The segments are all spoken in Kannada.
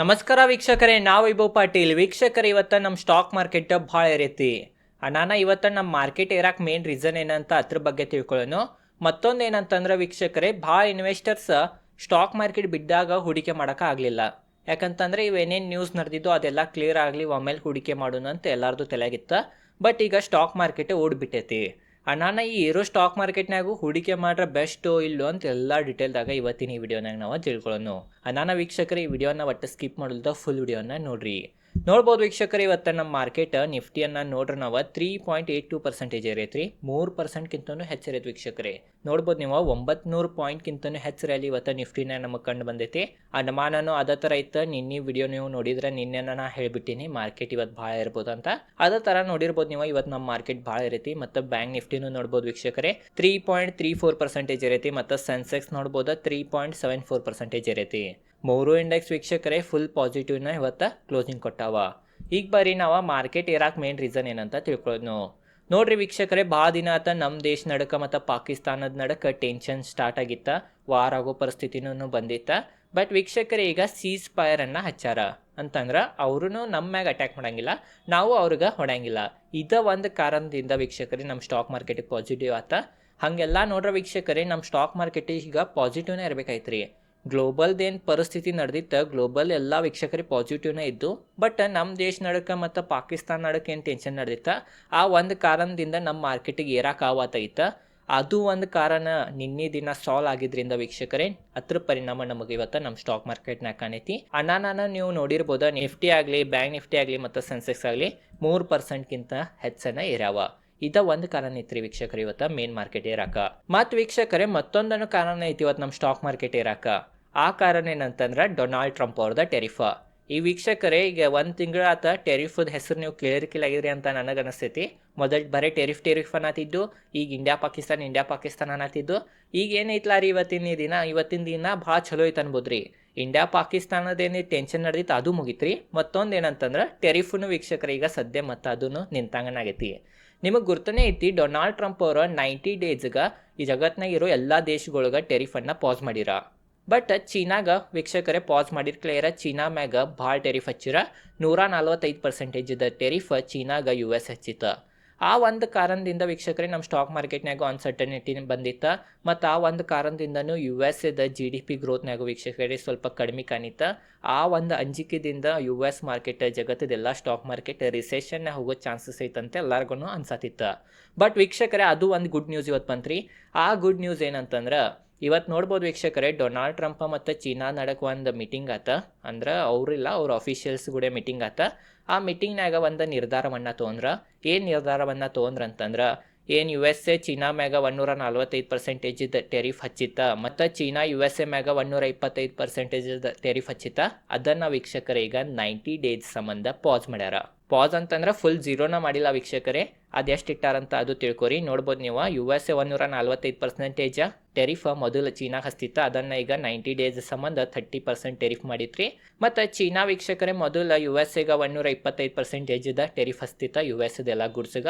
ನಮಸ್ಕಾರ ವೀಕ್ಷಕರೇ, ನಾವು ವೈಭವ್ ಪಾಟೀಲ್. ವೀಕ್ಷಕರ, ಇವತ್ತು ನಮ್ಮ ಸ್ಟಾಕ್ ಮಾರ್ಕೆಟ್ ಭಾಳ ಏರೈತಿ. ಅಣ್ಣಾನ, ಇವತ್ತು ನಮ್ಮ ಮಾರ್ಕೆಟ್ ಏರಕ್ಕೆ ಮೇನ್ ರೀಸನ್ ಏನಂತ ಅದ್ರ ಬಗ್ಗೆ ತಿಳ್ಕೊಳ್ಳೋಣ. ಮತ್ತೊಂದು ಏನಂತಂದ್ರೆ ವೀಕ್ಷಕರೇ, ಭಾಳ ಇನ್ವೆಸ್ಟರ್ಸ್ ಸ್ಟಾಕ್ ಮಾರ್ಕೆಟ್ ಬಿದ್ದಾಗ ಹೂಡಿಕೆ ಮಾಡೋಕೆ ಆಗಲಿಲ್ಲ. ಯಾಕಂತಂದ್ರೆ ಇವೇನೇನು ನ್ಯೂಸ್ ನಡೆದಿದ್ದು ಅದೆಲ್ಲ ಕ್ಲಿಯರ್ ಆಗಲಿ, ಒಮ್ಮೆಲೆ ಹೂಡಿಕೆ ಮಾಡೋಣ ಅಂತ ಎಲ್ಲರದು ತಲೆಗಿತ್ತ ಬಟ್ ಈಗ ಸ್ಟಾಕ್ ಮಾರ್ಕೆಟ್ ಓಡ್ಬಿಟ್ಟೈತಿ. ಅಣ್ಣಾನ ಈ ಇರೋ ಸ್ಟಾಕ್ ಮಾರ್ಕೆಟ್ನಾಗೂ ಹೂಡಿಕೆ ಮಾಡ್ರೆ ಬೆಸ್ಟು ಇಲ್ಲೋ ಅಂತ ಎಲ್ಲ ಡೀಟೇಲ್ದಾಗ ಇವತ್ತಿನ ಈ ವಿಡಿಯೋನಾಗ ನಾವು ತಿಳ್ಕೊಳ್ಳೋಣ ಅಣ್ಣಾನ ವೀಕ್ಷಕರು, ಈ ವಿಡಿಯೋನ ಒಟ್ಟು ಸ್ಕಿಪ್ ಮಾಡಲ್ದ ಫುಲ್ ವಿಡಿಯೋನ ನೋಡ್ರಿ. ನೋಡ್ಬೋದು ವೀಕ್ಷಕರು, ಇವತ್ತು ನಮ್ಮ ಮಾರ್ಕೆಟ್ ನಿಫ್ಟಿಯನ್ನು ನೋಡ್ರಿ ನಾವು. Three point eight two percentage ಇರೈತ್ರಿ ಮೂರು ಪರ್ಸೆಂಟ್ಗಿಂತನೂ ಹೆಚ್ಚಿರೈತೆ ವೀಕ್ಷಕರೇ. ನೋಡ್ಬೋದು ನೀವು ಒಂಬತ್ತು ಪಾಯಿಂಟ್ಗಿಂತನೂ ಹೆಚ್ಚು ರ್ಯಾಲಿ ಇವತ್ತು ನಿಫ್ಟಿನ ನಮಗೆ ಕಂಡು ಬಂದೈತಿ. ಅನುಮಾನನೂ ಅದ ಥರ ಇತ್ತು. ನಿನ್ನೆ ವಿಡಿಯೋ ನೀವು ನೋಡಿದ್ರೆ ನಿನ್ನೆ ನಾ ಹೇಳ್ಬಿಟ್ಟಿನಿ, ಮಾರ್ಕೆಟ್ ಇವತ್ತು ಭಾಳ ಇರ್ಬೋದು ಅಂತ. ಅದೇ ಥರ ನೋಡಿರ್ಬೋದು ನೀವು, ಇವತ್ತು ನಮ್ಮ ಮಾರ್ಕೆಟ್ ಭಾಳ ಇರೈತಿ ಮತ್ತು ಬ್ಯಾಂಕ್ ನಿಫ್ಟಿನೂ ನೋಡ್ಬೋದು ವೀಕ್ಷಕರೇ. Three point three four percentage ಇರೈತಿ ಮತ್ತು ಸೆನ್ಸೆಕ್ಸ್ ನೋಡ್ಬೋದು three point seven four percentage ಇರೈತಿ ಮೂರು ಇಂಡೆಕ್ಸ್ ವೀಕ್ಷಕರೇ ಫುಲ್ ಪಾಸಿಟಿವ್ನ ಇವತ್ತು ಕ್ಲೋಸಿಂಗ್ ಕೊಟ್ಟಾವ. ಈಗ ಬರೀ ನಾವು ಮಾರ್ಕೆಟ್ ಇರಾಕ್ ಮೇನ್ ರೀಸನ್ ಏನಂತ ತಿಳ್ಕೊಳ್ಳೋದು ನೋಡ್ರಿ ವೀಕ್ಷಕರೇ, ಭಾಳ ದಿನ ಆತ ನಮ್ಮ ದೇಶ ನಡಕ ಮತ್ತು ಪಾಕಿಸ್ತಾನದ ನಡಕ ಟೆನ್ಷನ್ ಸ್ಟಾರ್ಟ್ ಆಗಿತ್ತ ವಾರ್ ಆಗೋ ಪರಿಸ್ಥಿತಿನೂ ಬಂದಿತ್ತ. ಬಟ್ ವೀಕ್ಷಕರೇ, ಈಗ ಸೀಸ್ ಫೈರನ್ನು ಹಚ್ಚಾರ. ಅಂತಂದ್ರೆ ಅವರು ನಮ್ಮ ಮ್ಯಾಗ ಅಟ್ಯಾಕ್ ಮಾಡಂಗಿಲ್ಲ, ನಾವು ಅವ್ರಿಗೆ ಹೊಡಂಗಿಲ್ಲ ಇದ ಒಂದು ಕಾರಣದಿಂದ ವೀಕ್ಷಕರೇ ನಮ್ಮ ಸ್ಟಾಕ್ ಮಾರ್ಕೆಟಿಗೆ ಪಾಸಿಟಿವ್ ಆತ. ಹಾಗೆಲ್ಲ ನೋಡ್ರ ವೀಕ್ಷಕರೇ ನಮ್ಮ ಸ್ಟಾಕ್ ಮಾರ್ಕೆಟಿಗೆ ಈಗ ಪಾಸಿಟಿವ್ನೇ ಇರಬೇಕಾಯ್ತು ಗ್ಲೋಬಲ್ದೇನು ಪರಿಸ್ಥಿತಿ ನಡೆದಿತ್ತು ಗ್ಲೋಬಲ್ ಎಲ್ಲ ವೀಕ್ಷಕರಿಗೆ ಪಾಸಿಟಿವ್ನೇ ಇದ್ದು ಬಟ್ ನಮ್ಮ ದೇಶ ನಡಕ ಮತ್ತು ಪಾಕಿಸ್ತಾನ ನಡಕ ಏನು ಟೆನ್ಷನ್ ನಡೆದಿತ್ತು? ಆ ಒಂದು ಕಾರಣದಿಂದ ನಮ್ಮ ಮಾರ್ಕೆಟಿಗೆ ಏರಾಕ ಆವಾತೈತ ಅದು ಒಂದು ಕಾರಣ ನಿನ್ನೆ ದಿನ ಸಾಲ್ವ್ ಆಗಿದ್ರಿಂದ ವೀಕ್ಷಕರೇ, ಅದ್ರ ಪರಿಣಾಮ ನಮಗೆ ಇವತ್ತು ನಮ್ಮ ಸ್ಟಾಕ್ ಮಾರ್ಕೆಟ್ನಾಗ ಕಾಣೈತಿ. ಅನಾನಾನ ನೀವು ನೋಡಿರ್ಬೋದು ನಿಫ್ಟಿ ಆಗಲಿ ಬ್ಯಾಂಕ್ ನಿಫ್ಟಿ ಆಗಲಿ ಮತ್ತು ಸೆನ್ಸೆಕ್ಸ್ ಆಗಲಿ ಮೂರು ಪರ್ಸೆಂಟ್ಗಿಂತ ಹೆಚ್ಚನ ಇರಾವ ಇದ ಒಂದು ಕಾರಣ ಐತ್ರಿ ವೀಕ್ಷಕರು ಇವತ್ತು ಮೇನ್ ಮಾರ್ಕೆಟ್ ಏರಾಕ. ಮತ್ತು ವೀಕ್ಷಕರೇ ಮತ್ತೊಂದನ್ನು ಕಾರಣ ಐತಿ ಇವತ್ತು ನಮ್ಮ ಸ್ಟಾಕ್ ಮಾರ್ಕೆಟ್ ಏರಾಕ. ಆ ಕಾರಣ ಏನಂತಂದ್ರೆ ಡೊನಾಲ್ಡ್ ಟ್ರಂಪ್ ಅವ್ರದ ಟೆರಿಫ ಈ ವೀಕ್ಷಕರೇ, ಈಗ ಒಂದು ತಿಂಗಳ ಆತ ಟೆರಿಫದ ಹೆಸರು ನೀವು ಕೇಳಿರ್ಕಿಲ್ಲಾಗಿದ್ರಿ ಅಂತ ನನಗೆ ಅನಿಸ್ತೈತಿ ಮೊದಲು ಬರೀ ಟೆರಿಫ್ ಟೆರಿಫ್ ಅನ್ನತ್ತಿದ್ದು ಈಗ ಇಂಡಿಯಾ ಪಾಕಿಸ್ತಾನ ಇಂಡಿಯಾ ಪಾಕಿಸ್ತಾನ ಅನ್ನತ್ತಿದ್ದು ಈಗ ಏನೈತ್ಲ ರೀ ಇವತ್ತಿನ ದಿನ? ಇವತ್ತಿನ ದಿನ ಭಾಳ ಚಲೋ ಐತೆ ಅನ್ಬೋದ್ರಿ ಇಂಡಿಯಾ ಪಾಕಿಸ್ತಾನದೇನು ಟೆನ್ಷನ್ ನಡೆದಿತ್ತು ಅದು ಮುಗಿತ್ರಿ. ಮತ್ತೊಂದು ಏನಂತಂದ್ರೆ ಟೆರಿಫ್ನು ವೀಕ್ಷಕರು, ಈಗ ಸದ್ಯ ಮತ್ತು ಅದನ್ನು ನಿಂತಂಗನಾಗೈತಿ. ನಿಮಗೆ ಗುರ್ತನೇ ಐತಿ, ಡೊನಾಲ್ಡ್ ಟ್ರಂಪ್ ಅವರು ನೈಂಟಿ ಡೇಸ್ಗೆ ಈ ಜಗತ್ನಾಗ ಇರೋ ಎಲ್ಲ ದೇಶಗಳಿಗೆ ಟೆರಿಫನ್ನು ಪಾಸ್ ಮಾಡಿರ. ಬಟ್ ಚೀನಾಗ ವೀಕ್ಷಕರೇ ಪಾಸ್ ಮಾಡಿರ್ಕ್ಲೇರ ಚೀನಾ ಮ್ಯಾಗ ಭಾಳ ಟೆರಿಫ್ ಹಚ್ಚಿರ. ನೂರ ನಲ್ವತ್ತೈದು ಇದ್ದ ಟೆರಿಫ್ ಚೀನಾಗ ಯು ಎಸ್ ಹಚ್ಚಿತ್ತ ಆ ಒಂದು ಕಾರಣದಿಂದ ವೀಕ್ಷಕರೇ ನಮ್ಮ ಸ್ಟಾಕ್ ಮಾರ್ಕೆಟ್ನಾಗ ಅನ್ಸರ್ಟನಿಟಿ ಬಂದಿತ್ತ. ಮತ್ತು ಆ ಒಂದು ಕಾರಣದಿಂದನೂ ಯು ಎಸ್ ಎದ ಜಿ ಡಿ ಪಿ ಗ್ರೋತ್ನಾಗ ವೀಕ್ಷಕರೇ ಸ್ವಲ್ಪ ಕಡಿಮೆ ಕಾಣಿತ್ತ. ಆ ಒಂದು ಅಂಜಿಕೆದಿಂದ ಯು ಎಸ್ ಮಾರ್ಕೆಟ್ ಜಗತ್ತದೆಲ್ಲ ಸ್ಟಾಕ್ ಮಾರ್ಕೆಟ್ ರಿಸೆಷನ್ನ ಹೋಗೋ ಚಾನ್ಸಸ್ ಐತಂತೆ ಎಲ್ಲರಿಗೂ ಅನ್ಸತ್ತಿತ್ತ ಬಟ್ ವೀಕ್ಷಕರೇ ಅದು ಒಂದು ಗುಡ್ ನ್ಯೂಸ್ ಇವತ್ತು ಬಂತ್ರಿ. ಆ ಗುಡ್ ನ್ಯೂಸ್ ಏನಂತಂದ್ರೆ ಇವತ್ತು ನೋಡ್ಬೋದು ವೀಕ್ಷಕರೇ ಡೊನಾಲ್ಡ್ ಟ್ರಂಪ್ ಮತ್ತು ಚೀನಾ ನಡಕ್ಕೆ ಒಂದು ಮೀಟಿಂಗ್ ಆತ. ಅಂದ್ರೆ ಅವರಿಲ್ಲ, ಅವ್ರ ಅಫಿಷಿಯಲ್ಸ್ ಗುಡೆ ಮೀಟಿಂಗ್ ಆತ. ಆ ಮೀಟಿಂಗ್ನಾಗ ಒಂದು ನಿರ್ಧಾರವನ್ನು ತೊಗೊಂಡ್ರ ಏನು ನಿರ್ಧಾರವನ್ನು ತೊಗೊಂಡ್ರ ಅಂತಂದ್ರೆ ಏನು ಯು ಎಸ್ ಎ ಚೀನಾ ಮ್ಯಾಗ ಒನ್ನೂರ ನಲ್ವತ್ತೈದು ಪರ್ಸೆಂಟೇಜ್ ಟೆರಿಫ್ ಹಚ್ಚಿತ್ತ, ಮತ್ತು ಚೀನಾ ಯು ಎಸ್ ಎ ಮ್ಯಾಗ ಒನ್ನೂರ ಇಪ್ಪತ್ತೈದು ಪರ್ಸೆಂಟೇಜ್ ಟೆರಿಫ್ ಹಚ್ಚಿತ್ತ. ಅದನ್ನು ವೀಕ್ಷಕರ ಈಗ ನೈಂಟಿ ಡೇಸ್ ಸಂಬಂಧ ಪಾಸ್ ಮಾಡ್ಯಾರ. ಪಾಸ್ ಅಂತಂದ್ರೆ ಫುಲ್ ಜೀರೋನ ಮಾಡಿಲ್ಲ ವೀಕ್ಷಕರೇ. ಅದೆಷ್ಟು ಇಟ್ಟಾರಂತ ಅದು ತಿಳ್ಕೊರಿ. ನೋಡ್ಬೋದು ನೀವು ಯು ಎಸ್ ಎ ಒನ್ನೂರ ನಲ್ವತ್ತೈದು ಪರ್ಸೆಂಟೇಜ್ ಟೆರಿಫ್ ಮೊದಲು ಚೀನಾ ಹಸ್ತಿತ್ತು. ಅದನ್ನು ಈಗ ನೈಂಟಿ ಡೇಸ್ ಸಂಬಂಧ ಥರ್ಟಿ ಪರ್ಸೆಂಟ್ ಟೆರಿಫ್ ಮಾಡಿತ್ರಿ. ಮತ್ತು ಚೀನಾ ವೀಕ್ಷಕರೇ, ಮೊದಲು ಯು ಎಸ್ ಎಗ ಒನ್ನೂರ ಇಪ್ಪತ್ತೈದು ಪರ್ಸೆಂಟೇಜ್ದ ಟೆರಿಫ್ ಹಸ್ತಿತ್ತ ಯು ಎಸ್ ಎಲ್ಲ ಗುಡ್ಸ್ಗ.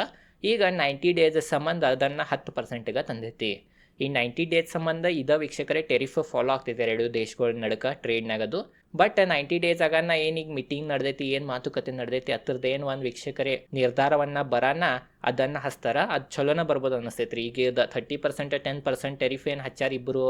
ಈಗ ನೈಂಟಿ ಡೇಸ್ ಸಂಬಂಧ ಅದನ್ನು ಹತ್ತು ಪರ್ಸೆಂಟ್ಗೆ ತಂದೈತಿ. ಈ ನೈಂಟಿ ಡೇಸ್ ಸಂಬಂಧ ಇದ ವೀಕ್ಷಕರೇ ಟೆರಿಫ್ ಫಾಲೋ ಆಗ್ತಿದೆ ಎರಡು ದೇಶಗಳ ನಡುಕ ಟ್ರೇಡ್ನಾಗದು ಬಟ್ ನೈಂಟಿ ಡೇಸ್ ಆಗನ ಏನೀಗ ಮೀಟಿಂಗ್ ನಡ್ದೈತಿ, ಏನು ಮಾತುಕತೆ ನಡೆದೈತಿ ಅದ್ರದ್ದು ಏನು ಒಂದು ವೀಕ್ಷಕರೇ ನಿರ್ಧಾರವನ್ನು ಬರಾನ, ಅದನ್ನು ಹಚ್ತಾರ ಅದು ಚಲೋನ ಬರ್ಬೋದು ಅನಿಸ್ತೈತ್ರಿ ಈಗ ಇದು thirty percent ten percent tariff ಏನು ಹಚ್ಚಾರ ಇಬ್ಬರು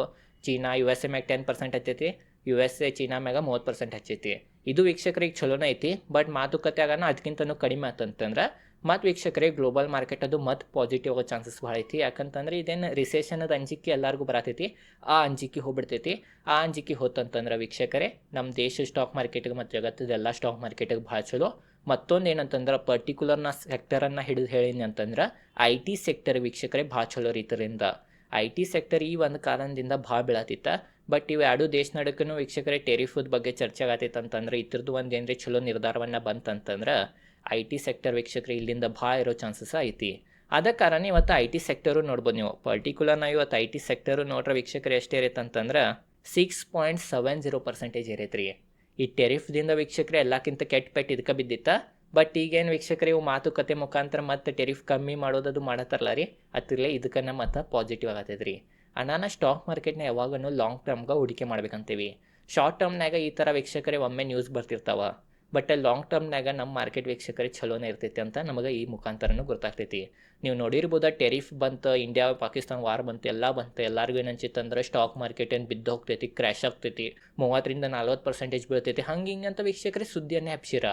ಚೀನಾ ಯು ಎಸ್ ಎ ಮ್ಯಾಗ ಟೆನ್ ಪರ್ಸೆಂಟ್ ಹಚ್ಚೈತಿ ಯು ಎಸ್ ಎ ಚೀನಾ ಮ್ಯಾಗ ಮೂವತ್ತು ಪರ್ಸೆಂಟ್ ಹಚ್ಚೈತಿ. ಇದು ವೀಕ್ಷಕರಿಗೆ ಚಲೋನ ಐತಿ ಬಟ್ ಮಾತುಕತೆ ಆಗನ ಅದಕ್ಕಿಂತನೂ ಕಡಿಮೆ ಆತಂತಂದ್ರೆ ಮತ್ತು ವೀಕ್ಷಕರೇ ಗ್ಲೋಬಲ್ ಮಾರ್ಕೆಟ್ ಅದು ಮತ್ತು ಪಾಸಿಟಿವ್ ಆಗೋ ಚಾನ್ಸಸ್ ಭಾಳ ಐತಿ. ಯಾಕಂತಂದ್ರೆ ಇದೇನು ರಿಸೆಷನದ ಅಂಜಿಕೆ ಎಲ್ಲರಿಗೂ ಬರತೈತಿ. ಆ ಅಂಜಿಕೆ ಹೋಗ್ಬಿಡ್ತೈತಿ. ಆ ಅಂಜಿಕೆ ಹೋತಂತಂದ್ರೆ ವೀಕ್ಷಕರೇ ನಮ್ಮ ದೇಶ ಸ್ಟಾಕ್ ಮಾರ್ಕೆಟಿಗೆ ಮತ್ತು ಜಗತ್ತದ ಎಲ್ಲ ಸ್ಟಾಕ್ ಮಾರ್ಕೆಟಿಗೆ ಭಾಳ ಚಲೋ. ಮತ್ತೊಂದು ಏನಂತಂದ್ರೆ ಪರ್ಟಿಕ್ಯುಲರ್ ನಾ ಸೆಕ್ಟರನ್ನು ಹಿಡಿದು ಹೇಳೀನಿ ಅಂತಂದ್ರೆ ಐ ಟಿ ಸೆಕ್ಟರ್ ವೀಕ್ಷಕರೇ ಭಾಳ ಚಲೋ ರೀತಿಯಿಂದ. ಐ ಟಿ ಸೆಕ್ಟರ್ ಈ ಒಂದು ಕಾರಣದಿಂದ ಭಾಳ ಬೀಳತ್ತಿತ್ತ ಬಟ್ ಇವು ಎರಡು ದೇಶ ನಡಕ್ಕೂ ವೀಕ್ಷಕರೇ ಟೆರಿಫುದ ಬಗ್ಗೆ ಚರ್ಚೆ ಆಗತ್ತೈತೆ ಅಂತಂದ್ರೆ ಇದ್ರದ್ದು ಒಂದು ಏನ್ರಿ ಚಲೋ ನಿರ್ಧಾರವನ್ನು ಬಂತಂತಂದ್ರೆ ಐ ಟಿ ಸೆಕ್ಟರ್ ವೀಕ್ಷಕರು, ಇಲ್ಲಿಂದ ಭಾಳ ಇರೋ ಚಾನ್ಸಸ್ ಐತಿ. ಅದ ಕಾರಣ ಇವತ್ತು ಐ ಟಿ ಸೆಕ್ಟರು ನೋಡ್ಬೋದು ನೀವು. ಪರ್ಟಿಕ್ಯುಲರ್ ನಾವು ಇವತ್ತು ಐ ಟಿ ಸೆಕ್ಟರು ನೋಡ್ರೆ ವೀಕ್ಷಕರು ಎಷ್ಟು ಇರೈತೆ ಅಂತಂದ್ರೆ six point seven zero percentage ಇರೈತೆ ರೀ ಈ ಟೆರಿಫ್ದಿಂದ ವೀಕ್ಷಕರು ಎಲ್ಲಕ್ಕಿಂತ ಕೆಟ್ಟ ಪೆಟ್ಟು ಇದಕ್ಕೆ ಬಿದ್ದಿತ್ತ. ಬಟ್ ಈಗೇನು ವೀಕ್ಷಕರು ಇವು ಮಾತುಕತೆ ಮುಖಾಂತರ ಮತ್ತೆ ಟೆರಿಫ್ ಕಮ್ಮಿ ಮಾಡೋದದು ಮಾಡತ್ತಾರಲ್ಲ ರೀ. ಅದ್ರಲ್ಲೇ ಇದಕ್ಕನ್ನ ಮತ್ತೆ ಪಾಸಿಟಿವ್ ಆಗತ್ತೈತೆ ರೀ ಅಣ್ಣನ ಸ್ಟಾಕ್ ಮಾರ್ಕೆಟ್ನ ಯಾವಾಗನೂ ಲಾಂಗ್ ಟರ್ಮ್ಗೆ ಹೂಡಿಕೆ ಮಾಡ್ಬೇಕಂತೀವಿ. ಶಾರ್ಟ್ ಟರ್ಮ್ನಾಗ ಈ ಥರ ವೀಕ್ಷಕರೇ ಒಮ್ಮೆ ನ್ಯೂಸ್ ಬರ್ತಿರ್ತಾವ. ಬಟ್ ಲಾಂಗ್ ಟರ್ಮ್ನಾಗ ನಮ್ಮ ಮಾರ್ಕೆಟ್ ವೀಕ್ಷಕರಿಗೆ ಚಲೋನೇ ಇರ್ತೈತಿ ಅಂತ ನಮಗೆ ಈ ಮುಖಾಂತರನೂ ಗೊತ್ತಾಗ್ತೈತಿ. ನೀವು ನೋಡಿರ್ಬೋದು ಟೆರಿಫ್ ಬಂತು ಇಂಡಿಯಾ ಪಾಕಿಸ್ತಾನ ವಾರ್ ಬಂತು, ಎಲ್ಲ ಬಂತು, ಎಲ್ಲರಿಗೂ ಏನು ಅನ್ಸಿತ್ತಂದ್ರೆ ಸ್ಟಾಕ್ ಮಾರ್ಕೆಟ್ ಏನು ಬಿದ್ದು ಹೋಗ್ತೈತಿ ಕ್ರ್ಯಾಶ್ ಆಗ್ತೈತಿ, ಮೂವತ್ತರಿಂದ ನಲ್ವತ್ತು ಪರ್ಸೆಂಟೇಜ್ ಬೀಳ್ತೈತಿ, ಹಂಗೆ ಹಿಂಗೆ ಅಂತ ವೀಕ್ಷಕರೇ ಸುದ್ದಿಯನ್ನೇ ಹಬ್ಸಿರ.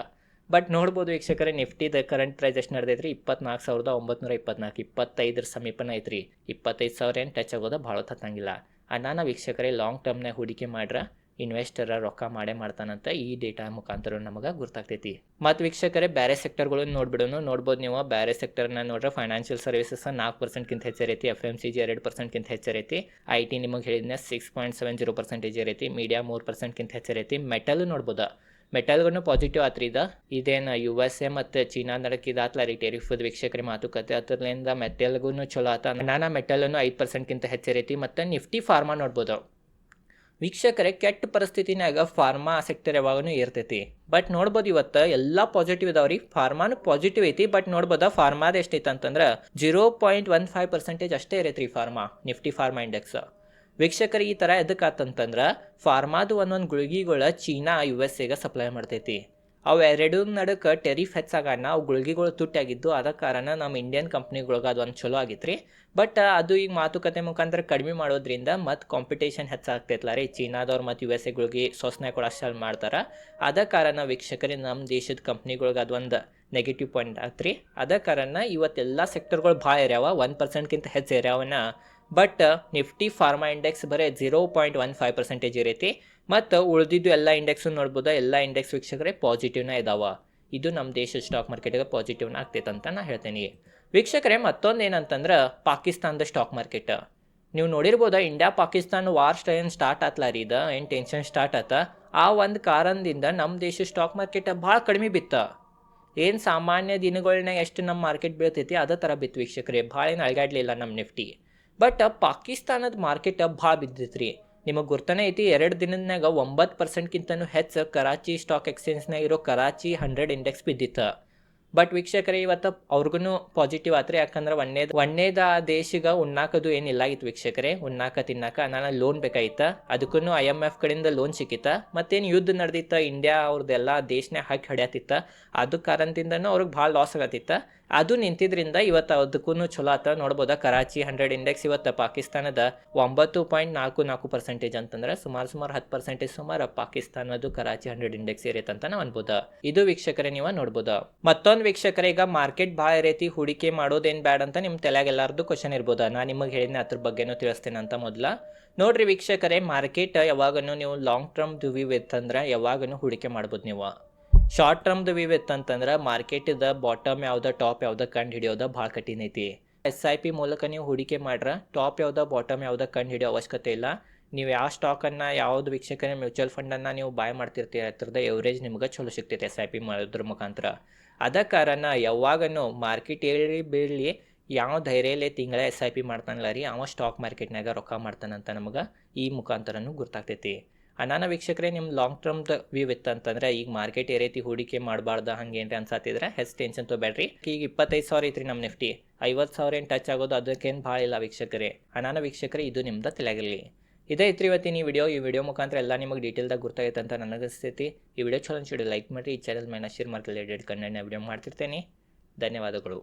ಬಟ್ ನೋಡ್ಬೋದು ವೀಕ್ಷಕರೇ ನಿಫ್ಟಿದ ಕರೆಂಟ್ ಪ್ರೈಸ್ ಎಷ್ಟು ನಡೆದೈತ್ರಿ? ಇಪ್ಪತ್ನಾಲ್ಕು ಸಾವಿರದ ಒಂಬತ್ನೂರ ಇಪ್ಪತ್ನಾಲ್ಕು ಇಪ್ಪತ್ತೈದರ ಸಮೀಪನ ಐತ್ರಿ. ಇಪ್ಪತ್ತೈದು ಸಾವಿರ ಏನು ಟಚ್ ಆಗೋದ ಭಾಳ ಹತ್ತಂಗಿಲ್ಲ ಅನಾನ ವೀಕ್ಷಕರೇ ಲಾಂಗ್ ಟರ್ಮ್ನಾಗ ಹೂಡಿಕೆ ಮಾಡ್ರ ಇನ್ವೆಸ್ಟರ ರೊಕ್ಕ ಮಾಡೇ ಮಾಡ್ತಾನಂತ ಈ ಡೇಟಾ ಮುಖಾಂತರ ನಮಗೆ ಗೊತ್ತಾಗ್ತೈತಿ ಮತ್ತು ವೀಕ್ಷಕರೇ ಬೇರೆ ಸೆಕ್ಟರ್ಗಳನ್ನು ನೋಡ್ಬಿಡೋನು, ನೋಡ್ಬೋದು ನೀವು. ಬೇರೆ ಸೆಕ್ಟರ್ನ ನೋಡ್ರೆ ಫೈನಾನ್ಷಿಯಲ್ ಸರ್ವಿಸಸ್ ನಾಲ್ಕು ಪರ್ಸೆಂಟ್ಗಿಂತ ಹೆಚ್ಚಿರೈತಿ ಎಫ್ ಎಂ ಸಿ ಜಿ ಎರಡು ಪರ್ಸೆಂಟ್ಗಿಂತ ಹೆಚ್ಚಿರೈತಿ ಐ ಟಿ ನಿಮಗೆ ಹೇಳಿದ್ನ six point seven zero percentage ಇರೈತಿ media ಮೂರು ಪರ್ಸೆಂಟ್ಗಿಂತ ಹೆಚ್ಚಿರೈತಿ ಮೆಟಲ್ ನೋಡ್ಬೋದಾ. ಮೆಟಲ್ಗೂ ಪಾಸಿಟಿವ್ ಆತ್ರಿ ಇದು. ಇದೇನು ಯು ಎಸ್ ಎ ಮತ್ತು ಚೀನಾ ನಡಕ್ಕೆ ಇದಾತ್ಲ ರೀ ಟೆರಿಫ್ ವೀಕ್ಷಕರಿ ಮಾತುಕತೆ. ಅದರಿಂದ ಮೆಟಲ್ಗೂ ಚಲೋ ಆತ. ನಾನಾ ಮೆಟಲನ್ನು ಐದು ಪರ್ಸೆಂಟ್ಗಿಂತ ಹೆಚ್ಚಿರೈತಿ ಮತ್ತು ನಿಫ್ಟಿ ಫಾರ್ಮಾ ನೋಡ್ಬೋದು. ವೀಕ್ಷಕರೇ, ಕೆಟ್ಟ ಪರಿಸ್ಥಿತಿನಾಗ ಫಾರ್ಮಾ ಸೆಕ್ಟರ್ ಯಾವಾಗೂ ಇರ್ತೈತಿ. ಬಟ್ ನೋಡ್ಬೋದು ಇವತ್ತು ಎಲ್ಲ ಪಾಸಿಟಿವ್ ಇದಾವ್ರಿ ಫಾರ್ಮಾನು ಪಾಸಿಟಿವ್ ಐತಿ ಬಟ್ ನೋಡ್ಬೋದು ಫಾರ್ಮಾದ ಎಷ್ಟೈತೆ ಅಂತಂದ್ರೆ zero point one five percentage ಅಷ್ಟೇ ಇರೈತ್ರಿ ಫಾರ್ಮಾ ನಿಫ್ಟಿ ಫಾರ್ಮಾ ಇಂಡೆಕ್ಸ್ ವೀಕ್ಷಕರಿಗೆ ಈ ಥರ ಎದಕ್ಕಾತಂತಂದ್ರೆ ಫಾರ್ಮಾದು ಒಂದೊಂದು ಗುಳಿಗೆಗಳ ಚೀನಾ ಯು ಎಸ್ ಎಗೆ ಸಪ್ಲೈ ಮಾಡ್ತೈತಿ. ಅವು ಎರಡು ನಡಕ್ಕೆ ಟೆರಿಫ್ ಹೆಚ್ಚಾಗಣ ಅವು ಗುಳಿಗೆಗಳು ತುಟ್ಟಾಗಿದ್ದು ಅದ ಕಾರಣ ನಮ್ಮ ಇಂಡಿಯನ್ ಕಂಪ್ನಿಗಳಿಗೆ ಅದು ಒಂದು ಚಲೋ ಆಗಿತ್ತು ರೀ ಬಟ್ ಅದು ಈಗ ಮಾತುಕತೆ ಮುಖಾಂತರ ಕಡಿಮೆ ಮಾಡೋದ್ರಿಂದ ಮತ್ತು ಕಾಂಪಿಟೇಷನ್ ಹೆಚ್ಚಾಗ್ತೈತಲ್ಲ ರೀ. ಚೀನಾದವ್ರು ಮತ್ತು ಯು ಎಸ್ ಎಗಳಿಗೆ ಸೋಸನೆ ಕೂಡ ಅಷ್ಟು ಮಾಡ್ತಾರೆ. ಅದ ಕಾರಣ ವೀಕ್ಷಕರೇ ನಮ್ಮ ದೇಶದ ಕಂಪ್ನಿಗಳ್ಗೆ ಅದೊಂದು ನೆಗೆಟಿವ್ ಪಾಯಿಂಟ್ ಆತ್ರಿ. ಅದ ಕಾರಣ ಇವತ್ತೆಲ್ಲ ಸೆಕ್ಟರ್ಗಳು ಭಾಳ ಏರ್ಯಾವ. ಒನ್ ಪರ್ಸೆಂಟ್ಗಿಂತ ಹೆಚ್ಚು ಇರ್ಯಾವನ್ನ ಬಟ್ ನಿಫ್ಟಿ ಫಾರ್ಮಾ ಇಂಡೆಕ್ಸ್ ಬರೀ zero point one five percentage ಇರೈತಿ. ಮತ್ತು, ಉಳಿದಿದ್ದು ಎಲ್ಲ ಇಂಡೆಕ್ಸು ನೋಡ್ಬೋದು? ಎಲ್ಲ ಇಂಡೆಕ್ಸ್ ವೀಕ್ಷಕರೆ ಪಾಸಿಟಿವ್ನ ಇದಾವ. ಇದು ನಮ್ಮ ದೇಶದ ಸ್ಟಾಕ್ ಮಾರ್ಕೆಟಿಗೆ ಪಾಸಿಟಿವ್ನ ಆಗ್ತೈತೆ ಅಂತ ನಾನು ಹೇಳ್ತೀನಿ. ವೀಕ್ಷಕರೇ, ಮತ್ತೊಂದು ಏನಂತಂದ್ರೆ ಪಾಕಿಸ್ತಾನದ ಸ್ಟಾಕ್ ಮಾರ್ಕೆಟ್ ನೀವು ನೋಡಿರ್ಬೋದು ಇಂಡಿಯಾ ಪಾಕಿಸ್ತಾನ ವಾರ್ ಏನು ಸ್ಟಾರ್ಟ್ ಆತ್ಲ ರೀ ಇದು. ಏನು ಟೆನ್ಷನ್ ಸ್ಟಾರ್ಟ್ ಆತ? ಆ ಒಂದು ಕಾರಣದಿಂದ ನಮ್ಮ ದೇಶದ ಸ್ಟಾಕ್ ಮಾರ್ಕೆಟ್ ಭಾಳ ಕಡಿಮೆ ಬಿತ್ತ. ಏನು ಸಾಮಾನ್ಯ ದಿನಗಳನ್ನ ಎಷ್ಟು ನಮ್ಮ ಮಾರ್ಕೆಟ್ ಬೀಳ್ತೈತಿ? ಅದೇ ಥರ ಬಿತ್ತು ವೀಕ್ಷಕರೇ. ಭಾಳ ಏನು ಅಳಗಾಡ್ಲಿಲ್ಲ ನಮ್ಮ ನಿಫ್ಟಿ ಬಟ್ ಪಾಕಿಸ್ತಾನದ ಮಾರ್ಕೆಟ್ ಭಾಳ ಬಿದ್ದೈತ್ರಿ. ನಿಮಗೆ ಗುರ್ತನೇ ಐತಿ, ಎರಡು ದಿನದಾಗ ಒಂಬತ್ತು ಪರ್ಸೆಂಟ್ಗಿಂತನೂ ಹೆಚ್ಚು ಕರಾಚಿ ಸ್ಟಾಕ್ ಎಕ್ಸ್ಚೇಂಜ್ನಾಗ ಇರೋ ಕರಾಚಿ ಹಂಡ್ರೆಡ್ ಇಂಡೆಕ್ಸ್ ಬಿದ್ದಿತ್ತು. ಬಟ್ ವೀಕ್ಷಕರೇ, ಇವತ್ತು ಅವ್ರಿಗೂ ಪಾಸಿಟಿವ್ ಆತ್ರಿ. ಯಾಕಂದ್ರೆ ಒಂದೇದು, ಒಂದೇದ ದೇಶಗ ಉಣ್ಣಾಕದು ಏನಿಲ್ಲ ಆಗಿತ್ತು ವೀಕ್ಷಕರೇ. ಉಣ್ಣಾಕ, ತಿನ್ನಾಕ ನಾನು ಲೋನ್ ಬೇಕಾಯಿತ ಅದಕ್ಕೂ ಐ ಎಂ ಎಫ್ ಕಡೆಯಿಂದ ಲೋನ್ ಸಿಕ್ಕಿತ್ತ. ಮತ್ತೇನು ಯುದ್ಧ ನಡೆದಿತ್ತ ಇಂಡಿಯಾ ಅವ್ರದ್ದೆಲ್ಲ ದೇಶನೇ ಹಾಕಿ ಹೊಡ್ಯಾತಿತ್ತ. ಅದು ಕಾರಣದಿಂದನೂ ಅವ್ರಿಗೆ ಭಾಳ ಲಾಸ್ ಆಗತ್ತಿತ್ತ. ಅದು ನಿಂತಿದ್ರಿಂದ ಇವತ್ತು ಅದಕ್ಕೂ ಚಲೋ ಆತ. ನೋಡ್ಬೋದ, ಕರಾಚಿ ಹಂಡ್ರೆಡ್ ಇಂಡೆಕ್ಸ್ ಇವತ್ತು ಪಾಕಿಸ್ತಾನದ ಒಂಬತ್ತು ಪಾಯಿಂಟ್ ನಾಲ್ಕು ನಾಲ್ಕು ಪರ್ಸೆಂಟೇಜ್ ಅಂತಂದ್ರೆ ಸುಮಾರು ಸುಮಾರು ಹತ್ತು ಪರ್ಸೆಂಟೇಜ್ ಸುಮಾರು ಪಾಕಿಸ್ತಾನದು ಕರಾಚಿ ಹಂಡ್ರೆಡ್ ಇಂಡೆಕ್ಸ್ ಇರೈತೆ ಅಂತ ನಾವು ಅನ್ಬೋದ. ಇದು ವೀಕ್ಷಕರೇ, ನೀವು ನೋಡ್ಬೋದ. ಮತ್ತೊಂದು ವೀಕ್ಷಕರೇ, ಈಗ ಮಾರ್ಕೆಟ್ ಭಾಳ ರೀತಿ ಹೂಡಿಕೆ ಮಾಡೋದೇನು ಬ್ಯಾಡ್ ಅಂತ ನಿಮ್ಮ ತಲೆಯಾಗ ಎಲ್ಲಾರ್ದು ಕ್ವಶನ್ ಇರ್ಬೋದ. ನಾನು ನಿಮಗೆ ಹೇಳಿದ್ನೆ ಅದ್ರ ಬಗ್ಗೆನೂ ತಿಳಿಸ್ತೇನೆ ಅಂತ ಮೊದಲ. ನೋಡ್ರಿ ವೀಕ್ಷಕರೇ ಮಾರ್ಕೆಟ್ ಯಾವಾಗನು ನೀವು ಲಾಂಗ್ ಟರ್ಮ್ ದುವಿ ಅಂದ್ರೆ ಯಾವಾಗನು ಹೂಡಿಕೆ ಮಾಡ್ಬೋದು ನೀವು. ಶಾರ್ಟ್ ಟರ್ಮ್ದು ವ್ಯೂ ಇತ್ತಂತಂದ್ರೆ ಮಾರ್ಕೆಟಿದ ಬಾಟಮ್ ಯಾವ್ದು ಟಾಪ್ ಯಾವ್ದು ಕಂಡು ಹಿಡಿಯೋದ ಭಾಳ ಕಠಿಣ ಐತಿ. ಎಸ್ ಐ ಪಿ ಮೂಲಕ ನೀವು ಹೂಡಿಕೆ ಮಾಡ್ರೆ ಟಾಪ್ ಯಾವ್ದು ಬಾಟಮ್ ಯಾವ್ದು ಕಂಡು ಹಿಡಿಯೋ ಅವಶ್ಯಕತೆ ಇಲ್ಲ. ನೀವು ಯಾವ ಸ್ಟಾಕನ್ನು ಯಾವ್ದು ವೀಕ್ಷಕರ ಮ್ಯೂಚುವಲ್ ಫಂಡನ್ನು ನೀವು ಬಾಯ್ ಮಾಡ್ತಿರ್ತೀರ ಹತ್ರದ ಎವರೇಜ್ ನಿಮ್ಗೆ ಚಲೋ ಸಿಗ್ತೈತೆ ಎಸ್ ಐ ಪಿ ಮಾಡೋದ್ರ ಮುಖಾಂತರ. ಅದ ಕಾರಣ ಯಾವಾಗನು ಮಾರ್ಕೆಟ್ ಏಳಿ ಬೀಳಲಿ, ಯಾವ ಧೈರ್ಯಲ್ಲೇ ತಿಂಗಳ ಎಸ್ ಐ ಪಿ ಮಾಡ್ತಾನಲ್ಲ ರೀ, ಅವ ಸ್ಟಾಕ್ ಮಾರ್ಕೆಟ್ನಾಗ ರೊಕ್ಕ ಮಾಡ್ತಾನಂತ ನಮಗೆ ಈ ಮುಖಾಂತರನೂ ಗೊತ್ತಾಗ್ತೈತಿ ಅನಾನ ವೀಕ್ಷಕರೇ ನಿಮ್ಮ ಲಾಂಗ್ ಟರ್ಮ್ದು ವ್ಯೂ ಇತ್ತು ಅಂತಂದ್ರೆ ಈಗ ಮಾರ್ಕೆಟ್ ಏ ರೀತಿ ಹೂಡಿಕೆ ಮಾಡಬಾರ್ದು ಹಂಗೇನ್ರಿ ಅನ್ಸತ್ತಿದ್ರೆ ಹೆಸ್ ಟೆನ್ಷನ್ ತೊಬೇಡ್ರಿ ಈಗ ಇಪ್ಪತ್ತೈದು ಸಾವಿರ ಐತ್ರಿ ನಮ್ಮ ನಿಫ್ಟಿ ಐವತ್ತು ಸಾವಿರ ಏನು ಟಚ್ ಆಗೋದು, ಅದಕ್ಕೇನು ಭಾಳ ಇಲ್ಲ ವೀಕ್ಷಕರೇ. ಅನಾನ ವೀಕ್ಷಕರೇ, ಇದು ನಿಮ್ದು ತಲೆಯಾಗಿರಲಿ ಇದೇ ಐತ್ರಿ ಇವತ್ತಿನ ಈ ವಿಡಿಯೋ ಈ ವಿಡಿಯೋ ಮುಖಾಂತರ ಎಲ್ಲ ನಿಮಗೆ ಡೀಟೇಲ್ದಾಗ ಗೊತ್ತಾಗೈತೆ ಅಂತ ನನಗೆ ಅನಿಸ್ತೈತಿ ಈ ವಿಡಿಯೋ ಚಲೋ ಅನ್ಸಿಡಿ ಲೈಕ್ ಮಾಡಿರಿ, ಈ ಚಾನಲ್ ಮೇಲೆ ಶೇರ್ ಮಾಡ್ಕೊಳ್ಳಿ ಎಡಿಟ್ ವಿಡಿಯೋ ಮಾಡ್ತಿರ್ತೇನೆ. ಧನ್ಯವಾದಗಳು.